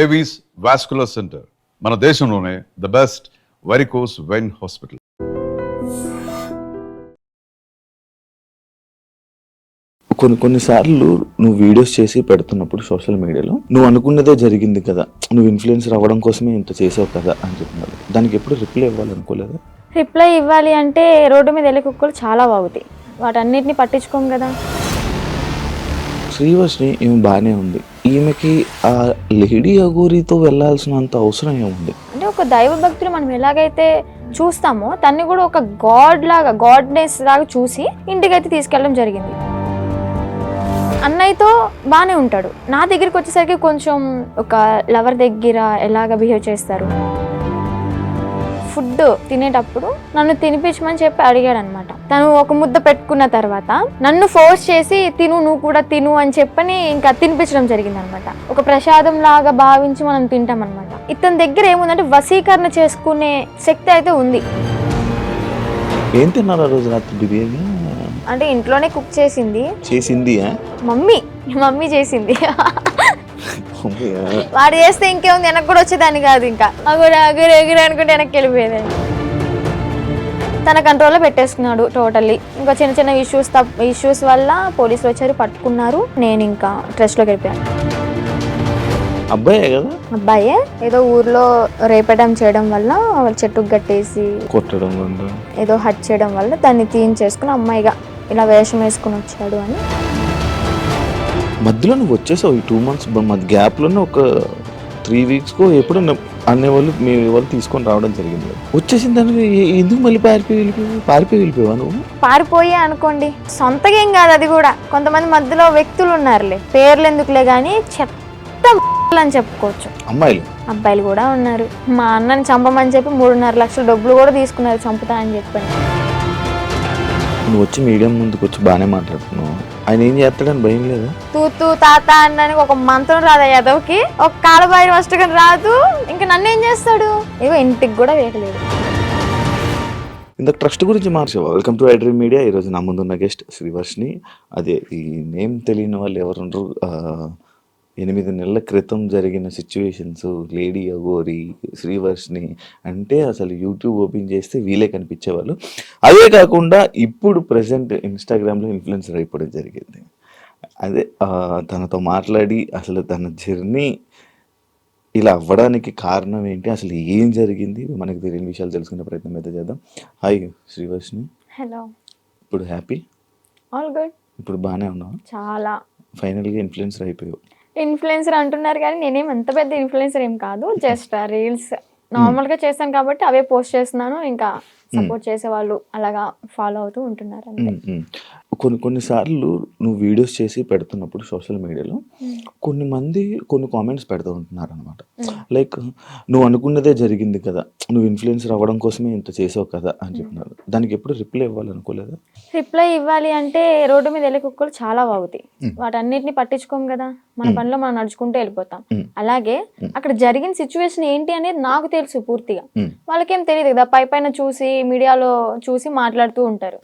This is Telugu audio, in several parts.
ఏవీస్ వాస్కులర్ సెంటర్ మన దేశంలోనే the best varicose vein hospital కొన్ని కొన్నిసార్లు నువ్వు వీడియోస్ చేసి పెడుతున్నప్పుడు సోషల్ మీడియాలో నువ్వు అనుకున్నదే జరిగింది కదా నువ్వు ఇన్ఫ్లుయెన్సర్ అవ్వడం కోసమే ఇంత చేసావు కదా అని చెప్పినారు దానికి ఎప్పుడు రిప్లై ఇవ్వాలనుకోలేదా రిప్లై ఇవ్వాలి అంటే రోడ్డు మీద వెళ్ళే కుక్కలు చాలా బాగుతాయి. వాటన్నిటిని పట్టించుకోం కదా. శ్రీవర్షిని ఈమె బాగానే ఉంది. ఈమెకి ఆ లేడీ అగోరితో వెళ్ళాల్సినంత అవసరం ఏముంది? అంటే ఒక దైవ భక్తులు మనం ఎలాగైతే చూస్తామో తన్ని కూడా ఒక గాడ్ లాగా గాడ్నెస్ లాగా చూసి ఇంటికైతే తీసుకెళ్ళడం జరిగింది. అన్నయ్యతో బాగానే ఉంటాడు. నా దగ్గరికి వచ్చేసరికి కొంచెం ఒక లవర్ దగ్గర ఎలాగ బిహేవ్ చేస్తారు? ఫుడ్ తినేటప్పుడు నన్ను తినిపించమని చెప్పి అడిగాడు అనమాట తను ఒక ముద్ద పెట్టుకున్న తర్వాత నన్ను ఫోర్స్ చేసి తిను నువ్వు కూడా తిను అని చెప్పని ఇంకా తినిపించడం జరిగింది అనమాట ఒక ప్రసాదం లాగా భావించి మనం తింటాం అనమాట ఇతని దగ్గర ఏముందంటే వశీకరణ చేసుకునే శక్తి అయితే ఉంది. ఏం తిన్నారు ఆ రోజు రాత్రి బిర్యానీ? అంటే ఇంట్లోనే కుక్ చేసింది. చేసింది? మమ్మీ మమ్మీ చేసింది. వాడు చేస్తే ఇంకేముంది? వెనక్కి కూడా వచ్చేదాన్ని కాదు ఇంకా. అగురు అగురు ఎగురు అనుకుంటే వెనక్కి వెళ్ళిపోయేదాన్ని తన కంట్రోల్లో పెట్టేసుకున్నాడు టోటల్లీ ఇంకా చిన్న చిన్న ఇష్యూస్ తప్ప ఇష్యూస్ వల్ల పోలీసులు వచ్చారు పట్టుకున్నారు. నేను ఇంకా ట్రెస్ట్లోకి వెళ్ళిపోయాను. అబ్బాయే కదా? అబ్బాయే? ఏదో ఊర్లో రేపడం చేయడం వల్ల చెట్టుకు కట్టేసి కొట్టడం ఏదో హట్ చేయడం వల్ల దాన్ని తీయించేసుకుని అమ్మాయిగా ఇలా వేషం వేసుకుని వచ్చాడు అని. మధ్యలో నువ్వు వచ్చేసావు ఈ టూ మంత్స్ మధ్య గ్యాప్లోనే ఒక త్రీ వీక్స్కో ఎప్పుడు అనేవాళ్ళు మీ వాళ్ళు తీసుకొని రావడం జరిగింది. వచ్చేసిన దానికి ఎందుకు మళ్ళీ పారిపోయి వెళ్ళిపోయావు? పారిపోయి వెళ్ళిపోయావా నువ్వు? పారిపోయే అనుకోండి. సొంతగా ఏం కాదు అది కూడా. కొంతమంది మధ్యలో వ్యక్తులు ఉన్నారులే. పేర్లు ఎందుకులే కానీ చెత్త అని చెప్పుకోవచ్చు. అమ్మాయిలు? అబ్బాయిలు కూడా ఉన్నారు. మా అన్నని చంపమని చెప్పి మూడున్నర లక్షల డబ్బులు కూడా తీసుకున్నారు చంపుతా అని చెప్పని నువ్వు వచ్చి మీడియం ముందుకు వచ్చి బాగానే మాట్లాడుతున్నావు. ఆయన ఏం చేస్తాడని భయం లేదా? తూతూ తాత అన్నానికి ఒక మంత్రం రాదా యాదవ్కి. ఒక కాలబాయి వస్తకం రాదు. ఇంకా నన్ను ఏం చేస్తాడు? ఇగో ఇంటికి కూడా వేయలేదు. ఇందాక ట్రస్ట్ గురించి మార్చావా? Welcome to iDream media. ఈరోజు నా ముందున్న గెస్ట్ శ్రీవర్షిని అదే ఈ నేమ్ తెలియని వాళ్ళు ఎవరు ఉండరు ఆ, ఎనిమిది నెలల క్రితం జరిగిన సిచ్యువేషన్స్ లేడీ అగోరి శ్రీవర్షిని అంటే అసలు యూట్యూబ్ ఓపెన్ చేస్తే వీలే కనిపించేవాళ్ళు. అదే కాకుండా ఇప్పుడు ప్రజెంట్ ఇన్స్టాగ్రామ్లో ఇన్ఫ్లుయెన్సర్ అయిపోవడం జరిగింది. అదే తనతో మాట్లాడి అసలు తన జర్నీ ఇలా అవ్వడానికి కారణం ఏంటి? అసలు ఏం జరిగింది? మనకి తెలియని విషయాలు తెలుసుకునే ప్రయత్నం అయితే చేద్దాం. హాయ్ శ్రీవర్షిని హలో ఇప్పుడు హ్యాపీ ఆల్ గుడ్ ఇప్పుడు బాగానే ఉన్నావు? చాలా. ఫైనల్గా ఇన్ఫ్లుయెన్సర్ అయిపోయావు. ఇన్ఫ్లుయెన్సర్ అంటున్నారు కానీ నేనేం అంత పెద్ద ఇన్ఫ్లుయెన్సర్ ఏం కాదు. జస్ట్ రీల్స్ నార్మల్గా చేస్తాను కాబట్టి అవే పోస్ట్ చేస్తున్నాను. ఇంకా సపోర్ట్ చేసే వాళ్ళు అలాగా ఫాలో అవుతూ ఉంటున్నారు అంతే ఉమ్. కొన్ని కొన్నిసార్లు నువ్వు వీడియోస్ చేసి పెడుతున్నప్పుడు సోషల్ మీడియాలో కొన్ని మంది కొన్ని కామెంట్స్ పెడుతూ ఉంటున్నారు అనమాట లైక్ నువ్వు అనుకున్నదే జరిగింది కదా నువ్వు ఇన్ఫ్లుయెన్సర్ అవ్వడం కోసమే ఇంత చేసావు కదా అని చెప్పినారు. దానికి ఎప్పుడు రిప్లై ఇవ్వాలనుకోలేదా రిప్లై ఇవ్వాలి అంటే రోడ్డు మీద వెళ్ళే కుక్కలు చాలా బాగుతాయి. వాటన్నిటిని పట్టించుకోం కదా. మన పనిలో మనం నడుచుకుంటూ వెళ్ళిపోతాం. అలాగే అక్కడ జరిగిన సిచ్యువేషన్ ఏంటి అనేది నాకు తెలుసు పూర్తిగా. వాళ్ళకేం తెలియదు కదా పై పైన చూసి మీడియాలో చూసి మాట్లాడుతూ ఉంటారు.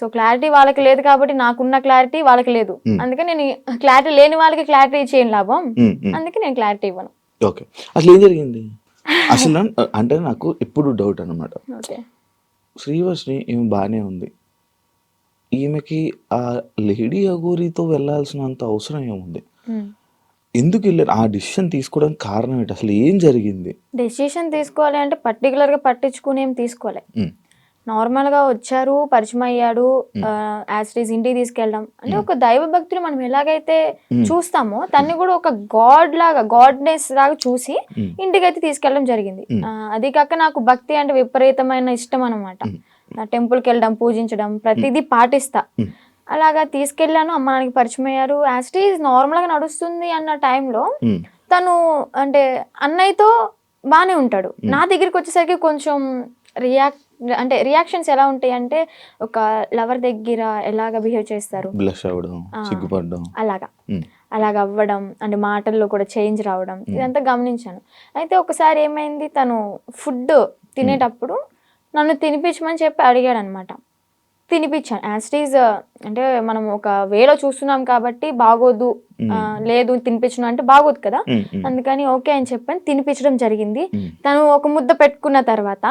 సో క్లారిటీ వాళ్ళకి లేదు కాబట్టి నాకున్న క్లారిటీ వాళ్ళకి లేదు. మ్. అందుకే నేను క్లారిటీ లేని వాళ్ళకి క్లారిటీ చేయను లాభం? ఉమ్, ఉమ్. అందుకే నేను క్లారిటీ ఇవ్వను. ఓకే అసలు ఏం జరిగింది? అసలు అంటే నాకు ఎప్పుడు డౌట్ అనమాట శ్రీవర్షిని ఈమె బాగానే ఉంది. ఈమెకి ఆ లేడీ అగోరితో వెళ్ళాల్సినంత అవసరం ఏముంది? ఎందుకు వెళ్ళారు? ఆ డిసిషన్ తీసుకోవడానికి కారణం ఏంటి? అసలు ఏం జరిగింది? డెసిషన్ తీసుకోవాలి అంటే పర్టికులర్గా పట్టించుకుని ఏం తీసుకోవాలి నార్మల్గా వచ్చారు పరిచయం అయ్యాడు యాసిటీస్ ఇంటికి తీసుకెళ్ళడం. అంటే ఒక దైవ భక్తులు మనం ఎలాగైతే. చూస్తామో తన్ని కూడా ఒక గాడ్ లాగా గాడ్నెస్ లాగా చూసి మ్. ఇంటికైతే తీసుకెళ్ళడం జరిగింది. అది కాక నాకు భక్తి అంటే విపరీతమైన ఇష్టం అనమాట. టెంపుల్కి వెళ్ళడం పూజించడం ప్రతిదీ పాటిస్తా. అలాగా తీసుకెళ్ళాను అమ్మ నాన్నకి పరిచయం అయ్యారు యాసిటీస్ నార్మల్గా నడుస్తుంది అన్న టైంలో తను అంటే అన్నయ్యతో బాగానే ఉంటాడు. నా దగ్గరికి వచ్చేసరికి కొంచెం రియాక్ట్ అంటే రియాక్షన్స్ ఎలా ఉంటాయి అంటే ఒక లవర్ దగ్గర ఎలాగ బిహేవ్ చేస్తారు? బ్లష్ అవ్వడం. సిగ్గుపడడం అలాగా. అలాగ అవ్వడం అంటే మాటల్లో కూడా చేంజ్ రావడం ఇదంతా గమనించాను. అయితే ఒకసారి ఏమైంది తను ఫుడ్ తినేటప్పుడు నన్ను తినిపించమని చెప్పి అడిగాడు అనమాట తినిపించాను యాస్టీజ్ అంటే మనం ఒక వేలో చూస్తున్నాం కాబట్టి బాగోదు లేదు తినిపించను అంటే బాగోదు కదా. అందుకని ఓకే అని చెప్పని తినిపించడం జరిగింది. తను ఒక ముద్ద పెట్టుకున్న తర్వాత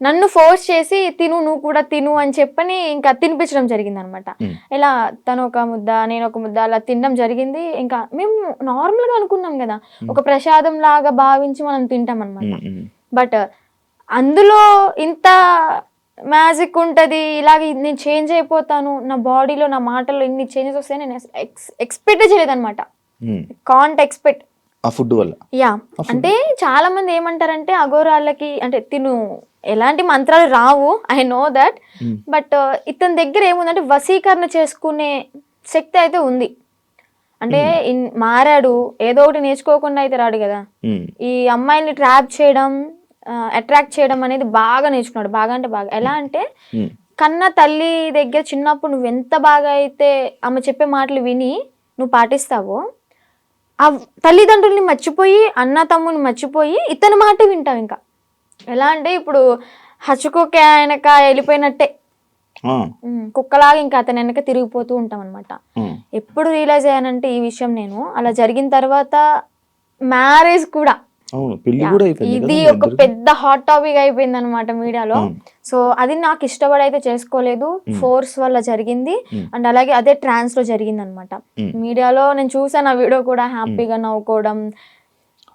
నన్ను ఫోర్స్ చేసి తిను నువ్వు కూడా తిను అని చెప్పని ఇంకా తినిపించడం జరిగింది అనమాట. ఇలా తను ఒక ముద్ద నేను ఒక ముద్ద అలా తినడం జరిగింది ఇంకా మేము నార్మల్గా అనుకున్నాం కదా ఒక ప్రసాదం లాగా భావించి మనం తింటాం అనమాట. బట్ అందులో ఇంత మ్యాజిక్ ఉంటుంది ఇలాగ నేను చేంజ్ అయిపోతాను నా బాడీలో నా మాటల్లో ఇన్ని చేంజెస్ వస్తాయని నేను ఎక్స్ ఎక్స్పెక్ట్ చేయలేదన్నమాట. కాంట్ ఎక్స్పెక్ట్ ఆ ఫుడ్ వల్ల? యా. అంటే చాలా మంది ఏమంటారంటే అఘోరాలకి అంటే తిను ఎలాంటి మంత్రాలు రావు ఐ నో దట్. బట్ ఇతని దగ్గర ఏముందంటే వశీకరణ చేసుకునే శక్తి అయితే ఉంది. అంటే మారాడు ఏదో ఒకటి నేర్చుకోకుండా అయితే రాడు కదా. ఈ అమ్మాయిల్ని ట్రాప్ చేయడం అట్రాక్ట్ చేయడం అనేది బాగా నేర్చుకున్నాడు బాగా అంటే బాగా. ఎలా అంటే కన్న తల్లి దగ్గర చిన్నప్పుడు నువ్వు ఎంత బాగా అయితే ఆమె చెప్పే మాటలు విని నువ్వు పాటిస్తావో ఆ తల్లిదండ్రుల్ని మర్చిపోయి అన్న తమ్ముని మర్చిపోయి ఇతని మాట వింటావు ఇంకా. ఎలా అంటే ఇప్పుడు హచ్చుకోకే ఆయనక వెళ్ళిపోయినట్టే. కుక్కలాగా ఇంకా అతని వెనక తిరిగిపోతూ ఉంటాం అనమాట ఎప్పుడు రియలైజ్ అయ్యానంటే ఈ విషయం నేను. అలా జరిగిన తర్వాత మ్యారేజ్ కూడా అవును పెళ్ళి కూడా అయిపోయింది కదా ఇది ఒక? పెద్ద హాట్ టాపిక్ అయిపోయింది అనమాట మీడియాలో. సో అది నాకు ఇష్టపడి అయితే చేసుకోలేదు ఫోర్స్ వల్ల జరిగింది. అండ్ అలాగే అదే ట్రాన్స్లో జరిగింది అనమాట. మీడియాలో నేను చూసాను ఆ వీడియో కూడా హ్యాపీగా నవ్వుకోవడం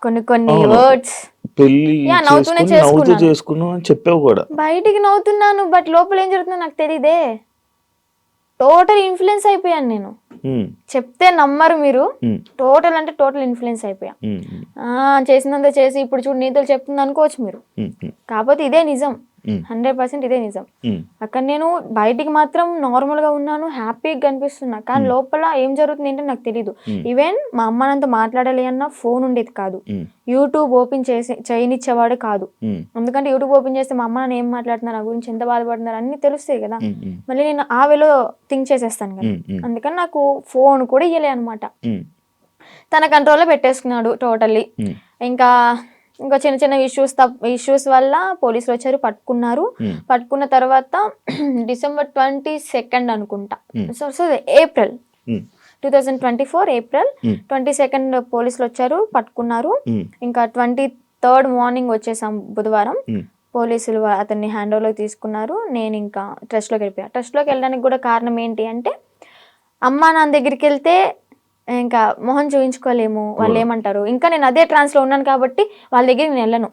కొన్ని కొన్ని. వర్డ్స్ పెళ్ళి యా, నవ్వుతూనే చేసుకుని నవ్వుతూ చేసుకున్నాను. చెప్పావు కూడా బయటికి నవ్వుతున్నాను బట్ లోపల ఏం జరుగుతుందో నాకు తెలియదే టోటల్ ఇన్ఫ్లుయెన్స్ అయిపోయాను నేను. చెప్తే నమ్మరు మీరు. టోటల్ అంటే టోటల్ ఇన్ఫ్లుయెన్స్ అయిపోయా. చేసినంత చేసి ఇప్పుడు చూడు నీతులు చెప్తుంది అనుకోవచ్చు మీరు. కాకపోతే ఇదే నిజం. హండ్రెడ్ పర్సెంట్ ఇదే నిజం. అక్కడ నేను బయటికి మాత్రం నార్మల్గా ఉన్నాను హ్యాపీగా కనిపిస్తున్నా. కానీ లోపల ఏం జరుగుతుంది ఏంటో నాకు తెలియదు. ఈవెన్ మా అమ్మ నాతో మాట్లాడాలి అన్న ఫోన్ ఉండేది కాదు. యూట్యూబ్ ఓపెన్ చేసి చేయనిచ్చేవాడు కాదు. ఎందుకంటే యూట్యూబ్ ఓపెన్ చేస్తే మా అమ్మ నాన్న ఏం మాట్లాడుతున్నారు నా గురించి ఎంత బాధపడుతున్నారు అన్ని తెలుస్తాయి కదా. మళ్ళీ నేను ఆ వేలో థింక్ చేసేస్తాను కదా. అందుకని నాకు ఫోన్ కూడా ఇయ్యలే అనమాట తన కంట్రోల్లో పెట్టేసుకున్నాడు టోటల్లీ ఇంకా ఇంకా చిన్న చిన్న ఇష్యూస్ ఇష్యూస్ వల్ల పోలీసులు వచ్చారు పట్టుకున్నారు. ఉమ్, పట్టుకున్న తర్వాత డిసెంబర్ ట్వంటీ సెకండ్ అనుకుంటా. Hmm. So so April two thousand twenty four April Hmm. Twenty second పోలీసులు వచ్చారు పట్టుకున్నారు. ఉమ్, ఇంకా ట్వంటీ థర్డ్ మార్నింగ్ వచ్చేసాం బుధవారం. ఉమ్, పోలీసులు అతన్ని హ్యాండ్ ఓవర్లోకి తీసుకున్నారు. నేను ఇంకా ట్రస్ట్లోకి వెళ్ళిపోయా. ట్రస్ట్లోకి వెళ్ళడానికి కూడా కారణం ఏంటి అంటే అమ్మా నాన్న దగ్గరికి వెళ్తే ఇంకా మొహం చూయించుకోలేము వాళ్ళు ఏమంటారు? ఇంకా నేను అదే ట్రాన్స్లో ఉన్నాను కాబట్టి వాళ్ళ దగ్గరికి నేను వెళ్ళను.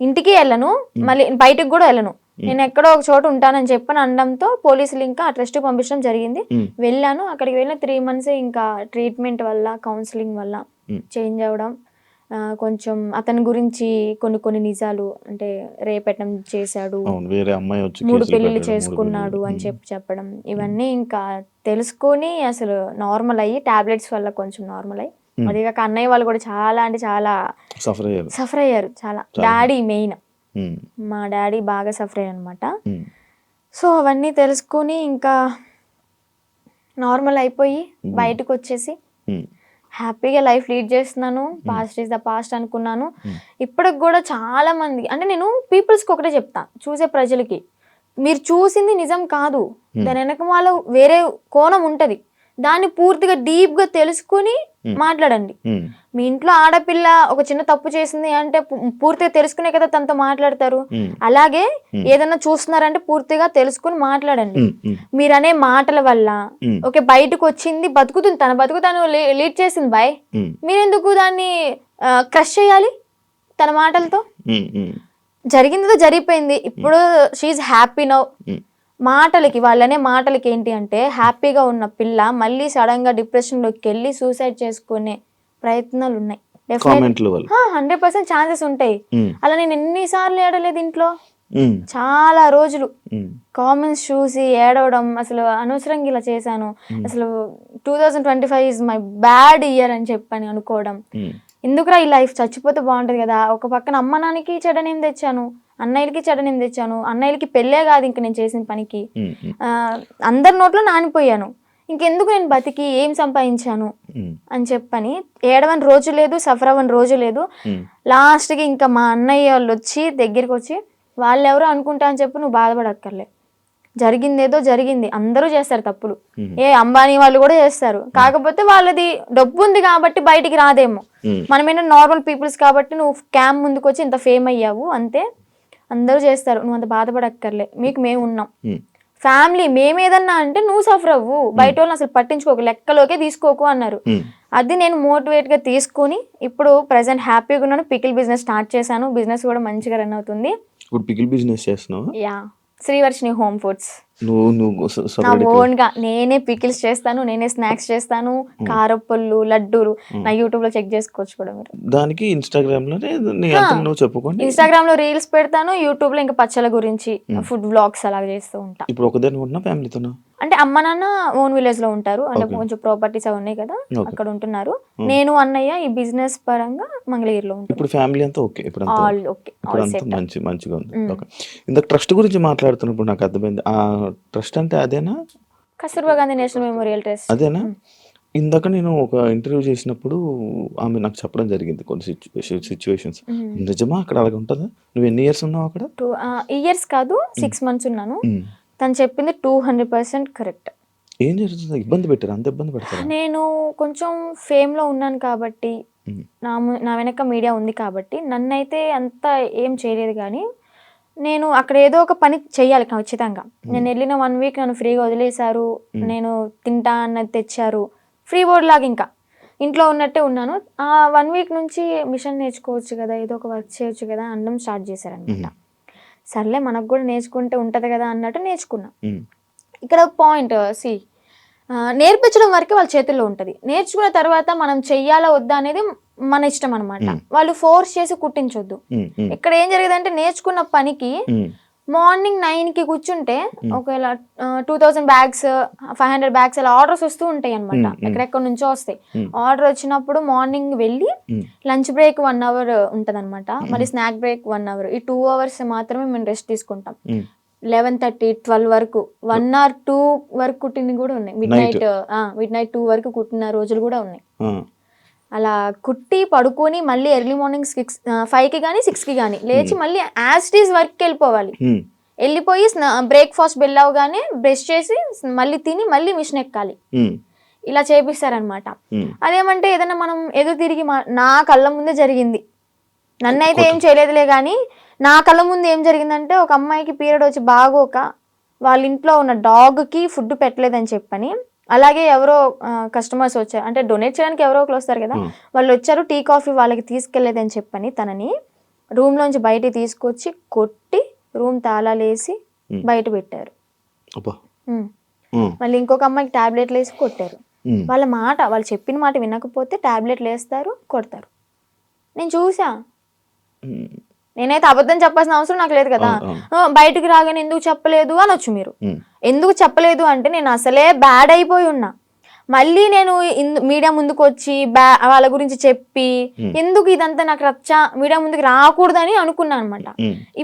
ఇంటికి వెళ్ళను మళ్ళీ బయటికి కూడా వెళ్ళను. నేను ఎక్కడో ఒక చోట ఉంటానని చెప్పని అనడంతో పోలీసులు ఇంకా ఆ ట్రస్ట్ పంపించడం జరిగింది. వెళ్ళాను. అక్కడికి వెళ్ళిన త్రీ మంత్స్ ఇంకా ట్రీట్మెంట్ వల్ల కౌన్సిలింగ్ వల్ల. చేంజ్ అవ్వడం. కొంచెం అతని గురించి కొన్ని కొన్ని నిజాలు అంటే రేపెట్టడం చేశాడు అవును వేరే అమ్మాయి వచ్చి మూడు కేసులు పెళ్ళిళ్ళు పెట్టడం, మూడు చేసుకున్నాడు పెళ్ళిళ్ళు. అని చెప్పి చెప్పడం ఇవన్నీ ఇంకా తెలుసుకొని అసలు నార్మల్ అయ్యి టాబ్లెట్స్ వల్ల కొంచెం నార్మల్ అయ్యి. అది కాక అన్నయ్య వాళ్ళు కూడా చాలా అంటే చాలా సఫర్ అయ్యారు. సఫర్ అయ్యారు చాలా. చాలా. డాడీ మెయిన్ ఉమ్, మా డాడీ బాగా సఫర్ అయ్యారు అనమాట ఉమ్, సో అవన్నీ తెలుసుకొని ఇంకా నార్మల్ అయిపోయి. బయటకు వచ్చేసి ఉమ్, హ్యాపీగా లైఫ్ లీడ్ చేస్తున్నాను పాస్ట్ ఈస్ ద పాస్ట్ అనుకున్నాను. ఇప్పటికి కూడా చాలా మంది అంటే నేను పీపుల్స్కి ఒకటే చెప్తా చూసే ప్రజలకి. మీరు చూసింది నిజం కాదు. దాని వెనక వాళ్ళు వేరే కోణం ఉంటది. దాన్ని పూర్తిగా డీప్గా తెలుసుకొని Hmm. మాట్లాడండి. ఉమ్, మీ ఇంట్లో ఆడపిల్ల ఒక చిన్న తప్పు చేసింది అంటే పూర్తిగా తెలుసుకునే కదా తనతో మాట్లాడతారు. ఉమ్, అలాగే Hmm. ఏదైనా చూస్తున్నారంటే పూర్తిగా తెలుసుకుని మాట్లాడండి. మీరనే మాటల వల్ల ఓకే బయటకు వచ్చింది బతుకుతుంది తన బతుకు తను లీడ్ చేసింది బాయ్ మీరెందుకు దాన్ని క్రష్ చేయాలి తన మాటలతో? ఉమ్, ఉమ్, జరిగిందో జరిగిపోయింది. ఇప్పుడు షీఈ్ హ్యాపీ నౌ మాటలకి వాళ్ళనే మాటలకి ఏంటి అంటే హ్యాపీగా ఉన్న పిల్ల మళ్ళీ సడన్గా డిప్రెషన్లోకి వెళ్ళి సూసైడ్ చేసుకునే ప్రయత్నాలు ఉన్నాయి హండ్రెడ్ పర్సెంట్ ఛాన్సెస్ ఉంటాయి. అలా నేను ఎన్నిసార్లు ఏడలేదు ఇంట్లో? చాలా రోజులు. కామెంట్స్ చూసి ఏడవడం అసలు అనవసరంగా ఇలా చేశాను. అసలు two thousand twenty five is my bad year అని చెప్పని అనుకోవడం. ఎందుకురా ఈ లైఫ్ చచ్చిపోతే బాగుంటుంది కదా? ఒక పక్కన అమ్మ నాన్నకి చెడనేం తెచ్చాను. అన్నయ్యలకి చెడనేం తెచ్చాను అన్నయ్యలకి పెళ్ళే కాదు ఇంక నేను చేసిన పనికి. అందరి నోట్లో నానిపోయాను. ఇంకెందుకు నేను బతికి ఏం సంపాదించాను? అని చెప్పని ఏడవని రోజు లేదు సఫర్ అవ్వని రోజు లేదు. లాస్ట్కి ఇంకా మా అన్నయ్య వాళ్ళు వచ్చి దగ్గరికి వచ్చి వాళ్ళు ఎవరో అనుకుంటా అని చెప్పి నువ్వు బాధపడక్కర్లే. జరిగిందేదో జరిగింది. అందరూ చేస్తారు తప్పులు. ఏ అంబానీ వాళ్ళు కూడా చేస్తారు. కాకపోతే వాళ్ళది డబ్బు ఉంది కాబట్టి బయటికి రాదేమో. మనమేనా నార్మల్ పీపుల్స్ కాబట్టి నువ్వు క్యామ్ ముందుకు వచ్చి ఇంత ఫేమ్ అయ్యావు? అంతే. అందరూ చేస్తారు. నువ్వు అంత బాధపడక్కర్లే. మీకు మేము ఉన్నాం. ఫ్యామిలీ మేమేదన్నా అంటే నువ్వు సఫర్ అవ్వు. బయట వాళ్ళని అసలు పట్టించుకోకు. లెక్కలోకే తీసుకోకు అన్నారు. అది నేను మోటివేట్గా తీసుకొని ఇప్పుడు ప్రజెంట్ హ్యాపీగా ఉన్నాను. పికిల్ బిజినెస్ స్టార్ట్ చేశాను. బిజినెస్ కూడా మంచిగా రన్ అవుతుంది. ఇప్పుడు పికిల్ బిజినెస్ చేస్తున్నావు? యా. Srivarshini home foods. నువ్వు నువ్వు నా నేనే పికిల్స్ చేస్తాను నేనే స్నాక్స్ చేస్తాను కారప్పళ్ళు లడ్డూలు నా యూట్యూబ్లో చెక్ చేసుకోవచ్చు కూడా మీరు. దానికి ఇన్స్టాగ్రామ్లోనే నువ్వు చెప్పుకోండి. ఇన్స్టాగ్రామ్లో రీల్స్ పెడతాను యూట్యూబ్లో ఇంకా పచ్చల గురించి ఫుడ్ వ్లాగ్స్ అలా చేస్తూ ఉంటా. ఇప్పుడు ఒకదాని ఉన్నా ఫ్యామిలీతోనా? అంటే అమ్మ నాన్న ఓన్ విలేజ్లో ఉంటారు అంటే కొంచెం ప్రాపర్టీస్ అవి ఉన్నాయి కదా అక్కడ ఉంటున్నారు. నేను అన్నయ్య ఈ బిజినెస్ పరంగా మంగళగిరిలో ఉంటాను ఇప్పుడు ఫ్యామిలీ అంతా ఓకే ఇప్పుడు ఆల్ ఓకే మంచి మంచిగా ఉంది. ఇందాక ట్రస్ట్ గురించి మాట్లాడుతున్నప్పుడు నాకు అర్థమైంది. ఆ ట్రస్ట్ అంటే అదేనా? Kasturba Gandhi national memorial trust అదేనా? ఇందాక నేను ఒక ఇంటర్వ్యూ చేసినప్పుడు ఆమె నాకు చెప్పడం జరిగింది కొన్ని సిచ్యువేషన్స్ నిజమా? అక్కడ అలాగ ఉంటుందా? నువ్వు ఎన్ని ఇయర్స్ ఉన్నావు అక్కడ? టూ ఇయర్స్ కాదు సిక్స్ మంత్స్ ఉన్నాను. తను చెప్పింది టూ హండ్రెడ్ పర్సెంట్ కరెక్ట్ ఏం జరుగుతుంది? ఇబ్బంది పెట్టారు? అంత ఇబ్బంది పెడతారా? నేను కొంచెం ఫేమ్లో ఉన్నాను కాబట్టి. నా నా వెనక మీడియా ఉంది కాబట్టి నన్నైతే అంత ఏం చేయలేదు కానీ నేను అక్కడ ఏదో ఒక పని చెయ్యాలి ఖచ్చితంగా నేను వెళ్ళిన వన్ వీక్ నన్ను ఫ్రీగా వదిలేశారు. నేను తింటా అన్నది తెచ్చారు. ఫ్రీ బోర్డ్ లాగా ఇంకా. ఇంట్లో ఉన్నట్టే ఉన్నాను. ఆ వన్ వీక్ నుంచి మిషన్ నేర్చుకోవచ్చు కదా ఏదో ఒక వర్క్ చేయొచ్చు కదా అనడం స్టార్ట్ చేశారనమాట. సర్లే మనకు కూడా నేర్చుకుంటే ఉంటది కదా అన్నట్టు నేర్చుకున్నా. ఇక్కడ పాయింట్ సి నేర్పించడం వరకే వాళ్ళ చేతుల్లో ఉంటుంది. నేర్చుకున్న తర్వాత మనం చెయ్యాలా వద్దా అనేది మన ఇష్టం అనమాట వాళ్ళు ఫోర్స్ చేసి కుట్టించొద్దు. ఇక్కడ ఏం జరిగేదంటే నేర్చుకున్న పనికి. మార్నింగ్ నైన్కి కూర్చుంటే ఒకవేళ two thousand bags five hundred bags అలా ఆర్డర్స్ వస్తూ ఉంటాయి అనమాట ఎక్కడెక్కడ నుంచో వస్తాయి. ఆర్డర్ వచ్చినప్పుడు మార్నింగ్ వెళ్ళి. లంచ్ బ్రేక్ వన్ అవర్ ఉంటది మళ్ళీ స్నాక్ బ్రేక్ వన్ అవర్. ఈ టూ అవర్స్ మాత్రమే మేము రెస్ట్ తీసుకుంటాం. లెవెన్ థర్టీ ట్వెల్వ్ వరకు వన్ అవర్ టూ వరకు కుట్టినవి కూడా ఉన్నాయి midnight midnight two వరకు కుట్టిన రోజులు కూడా ఉన్నాయి. అలా కుట్టి పడుకొని మళ్ళీ ఎర్లీ మార్నింగ్ సిక్స్ ఫైవ్కి కానీ సిక్స్కి కానీ లేచి మళ్ళీ యాస్టీస్ వర్క్కి వెళ్ళిపోవాలి ఉమ్. వెళ్ళిపోయి బ్రేక్ఫాస్ట్ వెళ్ళవగానే బ్రష్ చేసి మళ్ళీ తిని మళ్ళీ మిషన్ ఎక్కాలి ఉమ్. ఇలా చేపిస్తారనమాట. అదేమంటే ఏదైనా మనం ఎదురు తిరిగి నా కళ్ళ ముందే జరిగింది నన్నైతే ఏం చేయలేదులే కానీ నా కళ్ళ ముందు ఏం జరిగిందంటే ఒక అమ్మాయికి పీరియడ్ వచ్చి బాగోక వాళ్ళ ఇంట్లో ఉన్న డాగ్కి ఫుడ్ పెట్టలేదని చెప్పని అలాగే ఎవరో కస్టమర్స్ వచ్చారు. అంటే డొనేట్ చేయడానికి ఎవరో ఒకరు వస్తారు కదా. వాళ్ళు వచ్చారు టీ కాఫీ వాళ్ళకి తీసుకెళ్ళేదని చెప్పని తనని రూమ్ లోంచి బయటికి తీసుకొచ్చి కొట్టి రూమ్ తాళాలేసి బయట పెట్టారు. మళ్ళీ ఇంకొక అమ్మాయికి టాబ్లెట్లు వేసి కొట్టారు. వాళ్ళ మాట వాళ్ళు చెప్పిన మాట వినకపోతే టాబ్లెట్లు వేస్తారు కొడతారు. నేను చూసా. నేనైతే అబద్ధం చెప్పాల్సిన అవసరం నాకు లేదు కదా. బయటికి రాగానే ఎందుకు చెప్పలేదు అనొచ్చు మీరు. ఉమ్. ఎందుకు చెప్పలేదు అంటే నేను అసలే బ్యాడ్ అయిపోయి ఉన్నా. మళ్ళీ నేను మీడియా ముందుకు వచ్చి బ్యా వాళ్ళ గురించి చెప్పి ఎందుకు ఇదంతా నాకు రచ్చ మీడియా ముందుకు రాకూడదని అనుకున్నాను అనమాట.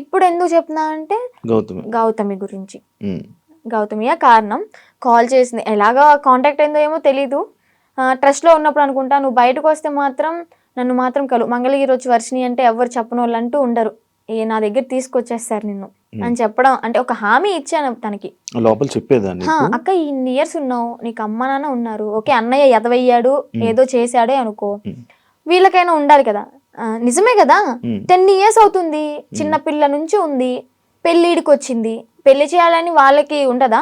ఇప్పుడు ఎందుకు చెప్తున్నా అంటే గౌతమి. గౌతమి గురించి. గౌతమియే కారణం. కాల్ చేసింది. ఎలాగా కాంటాక్ట్ అయిందో ఏమో తెలీదు. ట్రస్ట్లో ఉన్నప్పుడు అనుకుంటా నువ్వు బయటకు వస్తే మాత్రం నన్ను మాత్రం కలు మంగళగిరి వచ్చి వర్షిని అంటే ఎవరు చెప్పని వాళ్ళు అంటూ ఉండరు. ఏ నా దగ్గర తీసుకొచ్చేస్తారు నిన్ను. అని చెప్పడం అంటే ఒక హామీ ఇచ్చాను తనకి. లోపల చెప్పేదాన్ని "హా, అక్క ఇన్ని ఇయర్స్ ఉన్నావు నీకు అమ్మ నాన్న ఉన్నారు. ఓకే అన్నయ్య ఎదవయ్యాడు ఏదో చేశాడే అనుకో. వీళ్ళకైనా ఉండాలి కదా. నిజమే కదా. టెన్ ఇయర్స్ అవుతుంది. చిన్న పిల్ల నుంచి ఉంది. పెళ్ళిడికి వచ్చింది. పెళ్ళి చేయాలని వాళ్ళకి ఉండదా.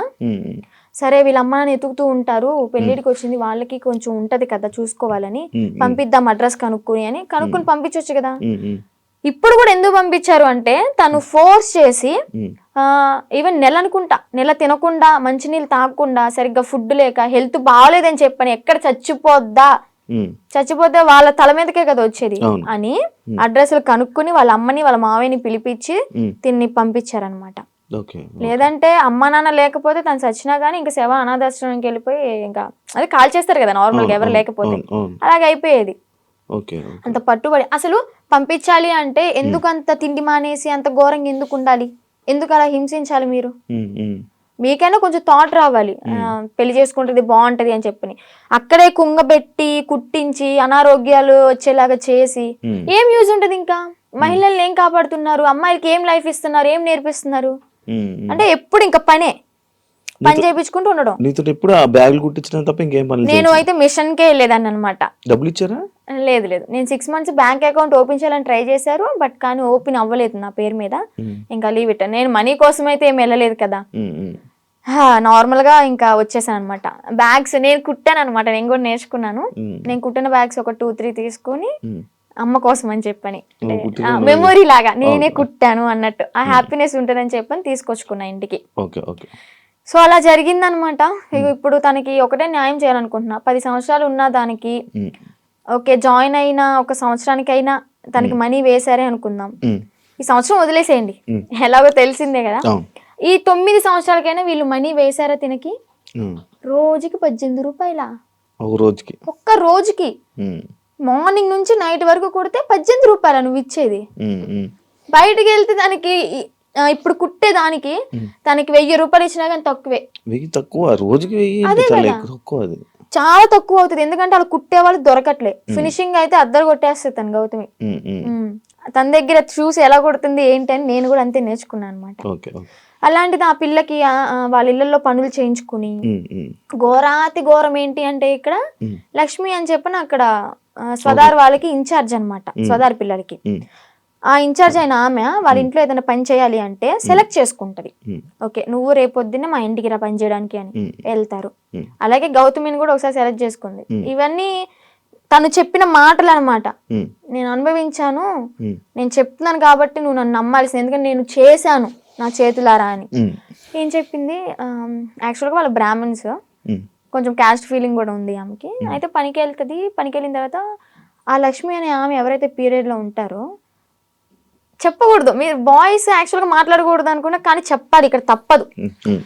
సరే వీళ్ళ అమ్మ నాన్న ఎతుకుతూ ఉంటారు పెళ్ళిడికి వచ్చింది వాళ్ళకి కొంచెం ఉంటది కదా చూసుకోవాలని. పంపిద్దాం అడ్రస్ కనుక్కొని అని కనుక్కొని పంపించవచ్చు కదా. ఇప్పుడు కూడా ఎందుకు పంపించారు అంటే తను ఫోర్స్ చేసి. ఈవెన్ నెల అనుకుంటా నెల తినకుండా మంచినీళ్ళు తాగకుండా సరిగ్గా ఫుడ్ లేక హెల్త్ బాగాలేదని చెప్పని ఎక్కడ చచ్చిపోద్దా. చచ్చిపోతే వాళ్ళ తల మీదకే కదా వచ్చేది. అని అడ్రస్లు కనుక్కొని వాళ్ళ అమ్మని వాళ్ళ మావయ్యని పిలిపించి. తిన్ని పంపించారనమాట లేదంటే అమ్మ నాన్న లేకపోతే తను చచ్చినా కానీ ఇంకా శవ అనాథాశ్రమంకి వెళ్ళిపోయి ఇంకా అది కాల్ చేస్తారు కదా నార్మల్గా ఎవరు లేకపోతే. అలాగే అయిపోయేది. అంత పట్టుబడి అసలు పంపించాలి అంటే ఎందుకు అంత తిండి మానేసి అంత ఘోరంగా ఎందుకు ఉండాలి? ఎందుకు అలా హింసించాలి మీరు. మీకైనా కొంచెం థాట్ రావాలి. పెళ్ళి చేసుకుంటుంది బాగుంటది అని చెప్పని. అక్కడే కుంగబెట్టి కుట్టించి అనారోగ్యాలు వచ్చేలాగా చేసి. ఏం యూజ్ ఉంటది ఇంకా? మహిళల్ని ఏం కాపాడుతున్నారు? అమ్మాయిలకి ఏం లైఫ్ ఇస్తున్నారు? ఏం నేర్పిస్తున్నారు. అంటే ఎప్పుడు ఇంకా పనే. పని చేయించుకుంటూ ఉండడం. నీతో ఎప్పుడు ఆ బ్యాగులు కుట్టించడం తప్ప ఇంకేం పని నేను అయితే మిషన్కే వెళ్ళేదాన్ని అనమాట డబ్బులు ఇచ్చారా? లేదు లేదు. నేను six months bank account open చేయాలని ట్రై చేశారు బట్ కానీ ఓపెన్ అవ్వలేదు నా పేరు మీద. ఇంకా లీవ్ ఇట్ నేను మనీ కోసం అయితే ఏం వెళ్ళలేదు కదా. నార్మల్గా ఇంకా వచ్చేసాను అనమాట బ్యాగ్స్ నేను కుట్టాను అనమాట నేను కూడా నేర్చుకున్నాను. నేను కుట్టిన బ్యాగ్స్ ఒక టూ త్రీ తీసుకొని. అమ్మ కోసం అని చెప్పని. మెమొరీ లాగా. నేనే కుట్టాను అన్నట్టు. ఆ హ్యాపీనెస్ ఉంటుందని చెప్పని తీసుకొచ్చుకున్నా ఇంటికి. సో అలా జరిగిందనమాట ఇగో ఇప్పుడు తనకి ఒకటే న్యాయం చేయాలనుకుంటున్నా. పది సంవత్సరాలు ఉన్న దానికి ఉమ్, ఓకే జాయిన్ అయిన ఒక సంవత్సరానికైనా తనకి మనీ వేసారే అనుకుందాం. ఈ సంవత్సరం వదిలేసేయండి. ఎలాగో తెలిసిందే కదా. ఈ తొమ్మిది సంవత్సరాలకైనా వీళ్ళు మనీ వేసారా తినకి? రోజుకి పద్దెనిమిది రూపాయల? ఒక రోజుకి. ఒక్క రోజుకి. మార్నింగ్ నుంచి నైట్ వరకు కొడితే పద్దెనిమిది రూపాయల నువ్వు ఇచ్చేది. బయటికి వెళ్తే దానికి ఇప్పుడు కుట్టే దానికి తనకి వెయ్యి రూపాయలు ఇచ్చినా కానీ తక్కువే. వెయ్యి తక్కువ రోజుకి వెయ్యి తక్కువ అది. చాలా తక్కువ అవుతుంది. ఎందుకంటే వాళ్ళు కుట్టే వాళ్ళు దొరకట్లే. ఫినిషింగ్ అయితే అద్దరు కొట్టేస్తుంది తను గౌతమి. తన దగ్గర చూసి ఎలా కొడుతుంది ఏంటి అని నేను కూడా అంతే నేర్చుకున్నాను అనమాట అలాంటిది ఆ పిల్లకి వాళ్ళ ఇళ్ళలో పనులు చేయించుకుని ఘోరాతి ఘోరం ఏంటి అంటే ఇక్కడ. లక్ష్మి అని చెప్పిన అక్కడ స్వదార్ వాళ్ళకి ఇన్ఛార్జ్ అన్నమాట స్వదార్ పిల్లలకి. ఆ ఇన్ఛార్జ్ అయిన ఆమె వాళ్ళ ఇంట్లో ఏదైనా పని చేయాలి అంటే సెలెక్ట్ చేసుకుంటది. ఓకే నువ్వు రేపొద్దున్నే మా ఇంటికి రా పని చేయడానికి అని. వెళ్తారు. అలాగే గౌతమిని కూడా ఒకసారి సెలెక్ట్ చేసుకుంది. ఇవన్నీ తను చెప్పిన మాటలు అనమాట నేను అనుభవించాను నేను చెప్తున్నాను కాబట్టి నువ్వు నన్ను నమ్మాల్సింది ఎందుకంటే నేను చేశాను నా చేతులారా అని. ఏం చెప్పింది? యాక్చువల్గా వాళ్ళ బ్రాహ్మణ్స్. కొంచెం క్యాస్ట్ ఫీలింగ్ కూడా ఉంది ఆమెకి. అయితే పనికి వెళ్తుంది పనికి వెళ్ళిన తర్వాత ఆ లక్ష్మి అనే ఆమె ఎవరైతే period లో ఉంటారో చెప్పకూడదు. మీరు బాయ్స్ యాక్చువల్గా మాట్లాడకూడదు అనుకున్నా కానీ చెప్పాలి. ఇక్కడ తప్పదు.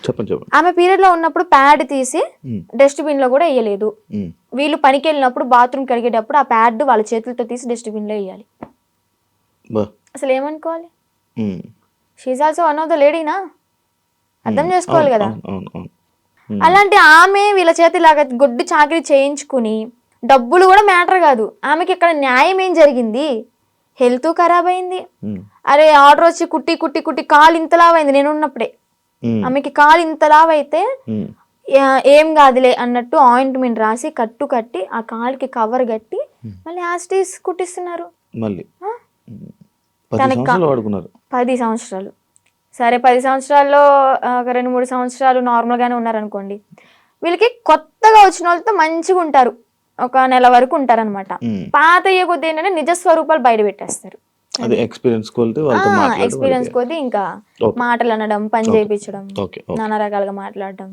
చెప్పండి చెప్పండి. ఆమె period లో ఉన్నప్పుడు ప్యాడ్ తీసి డస్ట్బిన్లో కూడా వేయలేదు. వీళ్ళు పనికి వెళ్ళినప్పుడు బాత్రూమ్ కడిగేటప్పుడు ఆ ప్యాడ్ వాళ్ళ చేతులతో తీసి డస్ట్బిన్లో వేయాలి. అసలు ఏమనుకోవాలి. She's also one of the లేడీనా అర్థం చేసుకోవాలి కదా? అలాంటి ఆమె వీళ్ళ చేతి ఇలాగ గొడ్డు చాకరీ చేయించుకుని డబ్బులు కూడా మ్యాటర్ కాదు. ఆమెకి ఇక్కడ న్యాయం ఏం జరిగింది? హెల్త్ ఖరాబ్ అయింది. ఉమ్, అరే ఆర్డర్ వచ్చి కుట్టి కుట్టి కుట్టి కాలు ఇంతలావైంది నేను ఉన్నప్పుడే. ఉమ్, ఆమెకి కాలు ఇంతలావైతే ఏం కాదులే అన్నట్టు ఆయింట్మెంట్ రాసి కట్టు కట్టి ఆ కాలుకి కవర్ కట్టి మళ్ళీ యాస్టీస్ కుట్టిస్తున్నారు. మళ్ళీ. పది సంవత్సరాలు. సరే పది సంవత్సరాల్లో ఒక రెండు మూడు సంవత్సరాలు నార్మల్గానే ఉన్నారనుకోండి వీళ్ళకి కొత్తగా వచ్చిన వాళ్ళతో మంచిగా ఉంటారు. ఒక నెల వరకు ఉంటారనమాట పాత అయ్యే కొద్ది ఏంటంటే నిజ స్వరూపాలు బయట పెట్టేస్తారు. అదే ఎక్స్పీరియన్స్ ఎక్స్పీరియన్స్ కొద్ది ఇంకా. మాటలు అనడం పని చేయించడం నానా రకాలుగా మాట్లాడడం.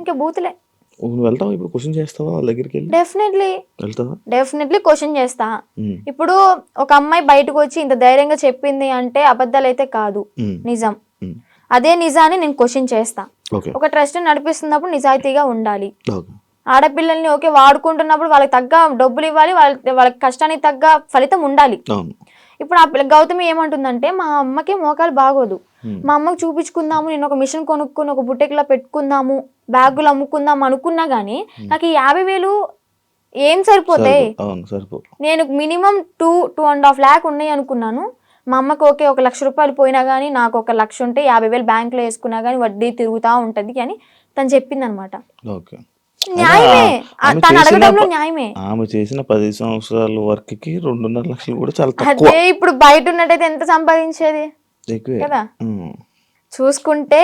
ఇంకా బూతులే. నువ్వు వెళ్తావా? ఇప్పుడు క్వశ్చన్ చేస్తావా వాళ్ళ దగ్గరికి వెళ్ళి? డెఫినెట్లీ వెళ్తావా? డెఫినెట్లీ క్వశ్చన్ చేస్తా. ఇప్పుడు ఒక అమ్మాయి బయటకు వచ్చి ఇంత ధైర్యంగా చెప్పింది అంటే అబద్ధాలు అయితే కాదు నిజం. అదే నిజాన్ని నేను క్వశ్చన్ చేస్తా. ఒక ట్రస్ట్ నడిపిస్తున్నప్పుడు నిజాయితీగా ఉండాలి. ఆడపిల్లల్ని ఓకే వాడుకుంటున్నప్పుడు వాళ్ళకి తగ్గ డబ్బులు ఇవ్వాలి వాళ్ళ వాళ్ళకి కష్టానికి తగ్గ ఫలితం ఉండాలి. ఇప్పుడు ఆ పిల్ల గౌతమి ఏమంటుందంటే మా అమ్మకి మోకాలు బాగోదు. Hmm. మా అమ్మకి చూపించుకుందాము నేను ఒక మిషన్ కొనుక్కుని ఒక బుట్టెక్లా పెట్టుకుందాము బ్యాగులు అమ్ముకుందాం అనుకున్నా గానీ నాకు ఈ యాభై వేలు ఏం సరిపోతాయి? నేను minimum two two and half lakh ఉన్నాయి అనుకున్నాను. మా అమ్మకి ఓకే ఒక లక్ష రూపాయలు పోయినా కానీ నాకు ఒక లక్ష ఉంటే యాభై వేలు బ్యాంకులో వేసుకున్నా కానీ వడ్డీ తిరుగుతూ ఉంటుంది అని తను చెప్పింది అనమాట ఓకే. న్యాయమే. తను అడగడంలో న్యాయమే. ఆమె చేసిన పది సంవత్సరాల వర్క్కి రెండున్నర లక్షలు కూడా చాలా తక్కువ. అదే ఇప్పుడు బయట ఉన్నట్టయితే ఎంత సంపాదించేది? కదా? చూసుకుంటే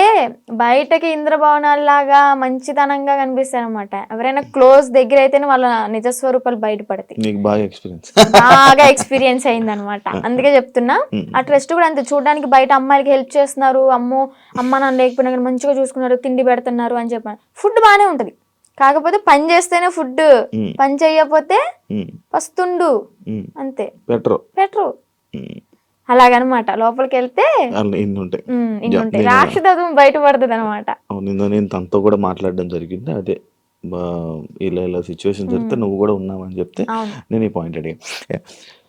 బయటకి ఇంద్రభవనాల్లాగా మంచితనంగా కనిపిస్తారు అనమాట ఎవరైనా క్లోజ్ దగ్గర అయితేనే వాళ్ళ నిజ స్వరూపాలు బయటపడతాయి బాగా ఎక్స్పీరియన్స్ బాగా ఎక్స్పీరియన్స్ అయింది అనమాట అందుకే చెప్తున్నా ఆ ట్రస్ట్ కూడా అంతే చూడడానికి బయట అమ్మాయిలకి హెల్ప్ చేస్తున్నారు అమ్మో అమ్మ నాన్న లేకపోయినా కానీ మంచిగా చూసుకున్నారు తిండి పెడుతున్నారు అని చెప్పాను. ఫుడ్ బాగానే ఉంటది. కాకపోతే పని చేస్తేనే ఫుడ్ పని చేయకపోతే పస్తుండు. ఉమ్. అంతే. పెట్రో పెట్టరు ఉమ్, అలాగనమాట. లోపలికి వెళ్తే ఇన్ని ఉంటాయి. ఇన్ని ఉంటాయి. రాక్షసత్వం బయటపడుతుంది అనమాట అవును, నేను తనతో కూడా మాట్లాడడం జరిగింది. అదే ఇలా ఇలా సిచ్యువేషన్ జరిగితే నువ్వు కూడా ఉన్నావని చెప్తే నేను ఈ పాయింట్ అడిగా